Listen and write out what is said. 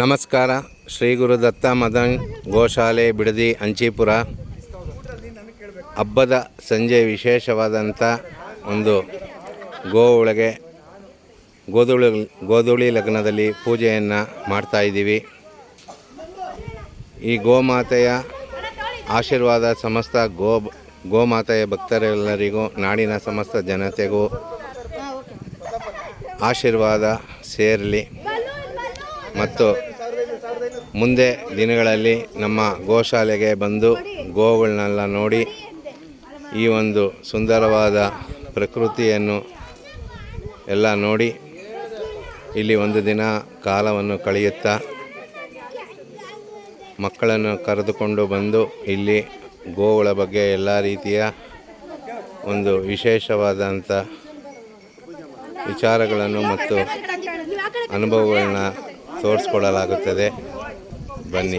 ನಮಸ್ಕಾರ. ಶ್ರೀ ಗುರು ದತ್ತ ಮದನ್ ಗೋಶಾಲೆ ಬಿಡದಿ ಅಂಚೀಪುರ. ಹಬ್ಬದ ಸಂಜೆ ವಿಶೇಷವಾದಂಥ ಒಂದು ಗೋವುಳಗೆ ಗೋಧುಳಿ ಗೋಧುಳಿ ಲಗ್ನದಲ್ಲಿ ಪೂಜೆಯನ್ನು ಮಾಡ್ತಾಯಿದ್ದೀವಿ ಈ ಗೋಮಾತೆಯ ಆಶೀರ್ವಾದ ಸಮಸ್ತ ಗೋ ಗೋಮಾತೆಯ ಭಕ್ತರೆಲ್ಲರಿಗೂ, ನಾಡಿನ ಸಮಸ್ತ ಜನತೆಗೂ ಆಶೀರ್ವಾದ ಸೇರಲಿ. ಮತ್ತು ಮುಂದೆ ದಿನಗಳಲ್ಲಿ ನಮ್ಮ ಗೋಶಾಲೆಗೆ ಬಂದು ಗೋಗಳನ್ನೆಲ್ಲ ನೋಡಿ ಈ ಒಂದು ಸುಂದರವಾದ ಪ್ರಕೃತಿಯನ್ನು ಎಲ್ಲ ನೋಡಿ ಇಲ್ಲಿ ಒಂದು ದಿನ ಕಾಲವನ್ನು ಕಳೆಯುತ್ತಾ ಮಕ್ಕಳನ್ನು ಕರೆದುಕೊಂಡು ಬಂದು ಇಲ್ಲಿ ಗೋವುಗಳ ಬಗ್ಗೆ ಎಲ್ಲ ರೀತಿಯ ಒಂದು ವಿಶೇಷವಾದಂಥ ವಿಚಾರಗಳನ್ನು ಮತ್ತು ಅನುಭವಗಳನ್ನ ತೋರಿಸ್ಕೊಡಲಾಗುತ್ತದೆ ಬನ್ನಿ.